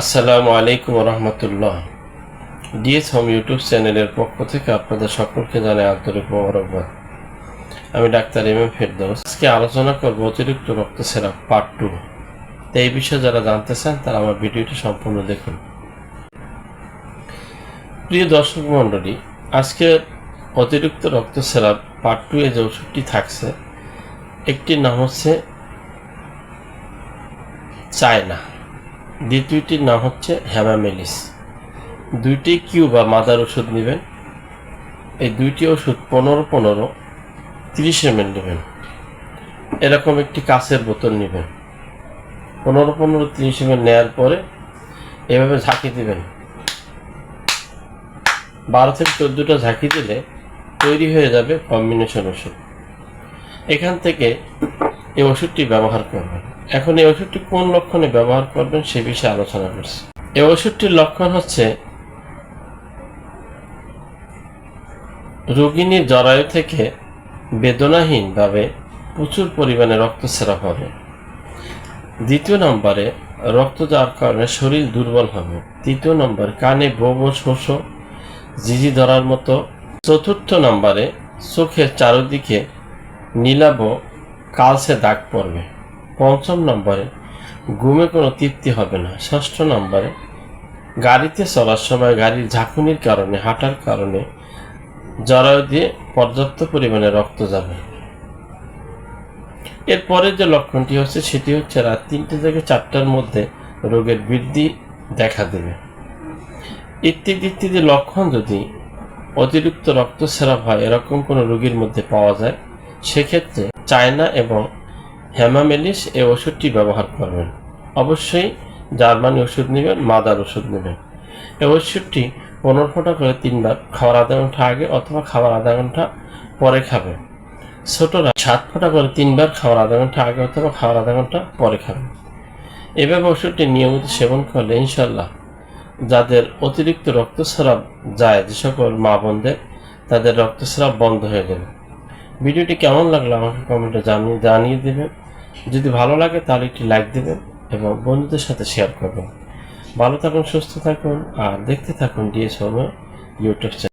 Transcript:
আসসালামু আলাইকুম রহমতুল্লাহ DS home YouTube চ্যানেলের পক্ষ থেকে আপনাদের সকলকে জানাই আন্তরিক মোবারকবাদ। আমি ডাক্তার এম এম ফেরদৌস। আজকে আলোচনা করব অতিরিক্ত রক্তস্রাব পার্ট টু তো এই বিষয়ে যারা জানতে চান, তারা আমার ভিডিওটি সম্পূর্ণ দেখুন। প্রিয় দর্শক মণ্ডলী, আজকে অতিরিক্ত রক্তস্রাব পার্ট টু এ যে ওষুধটি থাকছে, একটির নাম হচ্ছে চায়না। দ্বিতীয়টির নাম হচ্ছে হ্যামামেলিস। দুইটি কিউ বা মাদার ওষুধ নেবেন। এই দুইটি ওষুধ পনেরো পনেরো তিরিশ এম নেবেন। এরকম একটি কাঁচের বোতল নেবেন। পনেরো পনেরো তিরিশ এম নেওয়ার পরে এভাবে ঝাঁকি দেবেন। বারো থেকে চোদ্দোটা ঝাঁকি দিলে তৈরি হয়ে যাবে কম্বিনেশন ওষুধ। এখান থেকে এই ওষুধটি ব্যবহার করবেন। এখন এই ওষুধটি কোন লক্ষণে ব্যবহার করবেন সে বিষয়ে আলোচনা করছি। এই ওষুধটির লক্ষণ হচ্ছে রোগিনীর জরায়ু থেকে বেদনাহীনভাবে প্রচুর পরিমাণে রক্তস্রাব হবে। দ্বিতীয় নম্বরে রক্ত যাওয়ার কারণে শরীর দুর্বল হবে। তৃতীয় নম্বর কানে বোবো শোষ, জিজি ধরার মতো। চতুর্থ নম্বরে চোখের চারদিকে নীলাব কালসে দাগ পড়বে। পঞ্চম নম্বরে, ঘুমে কোনো তৃপ্তি হবে না। ষষ্ঠ নম্বরে, গাড়িতে চলার সময় গাড়ির ঝাঁকুনির কারণে, হাঁটার কারণে জরায়ু দিয়ে পর্যাপ্ত পরিমাণে রক্ত যাবে। এরপরে যে লক্ষণটি হচ্ছে, সেটি হচ্ছে রাত তিনটে থেকে চারটার মধ্যে রোগের বৃদ্ধি দেখা দেবে। ইত্যাদি ইত্যাদি লক্ষণ যদি অতিরিক্ত রক্তস্রাব হয়, এরকম কোনো রোগীর মধ্যে পাওয়া যায়, সেক্ষেত্রে চায়না এবং হ্যামামেলিস এই ওষুধটি ব্যবহার করবেন। অবশ্যই জার্মানি ওষুধ নেবেন, মাদার ওষুধ নেবেন। এই ওষুধটি পনেরো ফোঁটা করে তিনবার খাওয়ার আধা ঘণ্টা আগে অথবা খাওয়ার আধা ঘণ্টা পরে খাবে ছোটরা সাত ফোঁটা করে তিনবার খাওয়ার আধা ঘণ্টা আগে অথবা খাওয়ার আধা ঘণ্টা পরে খাবে এভাবে ওষুধটি নিয়মিত সেবন করলে ইনশাল্লাহ যাদের অতিরিক্ত রক্তস্রাব যায়, যে সকল মা বোনদের, তাদের রক্তস্রাব বন্ধ হয়ে যাবে। ভিডিওটি কেমন লাগল আমাকে কমেন্টে জানিয়ে জানিয়ে দেবেন। যদি ভালো লাগে তাহলে একটি লাইক দেবেন এবং বন্ধুদের সাথে শেয়ার করবেন। ভালো থাকুন, সুস্থ থাকুন, আর দেখতে থাকুন ডিএস ইউটিউব চ্যানেল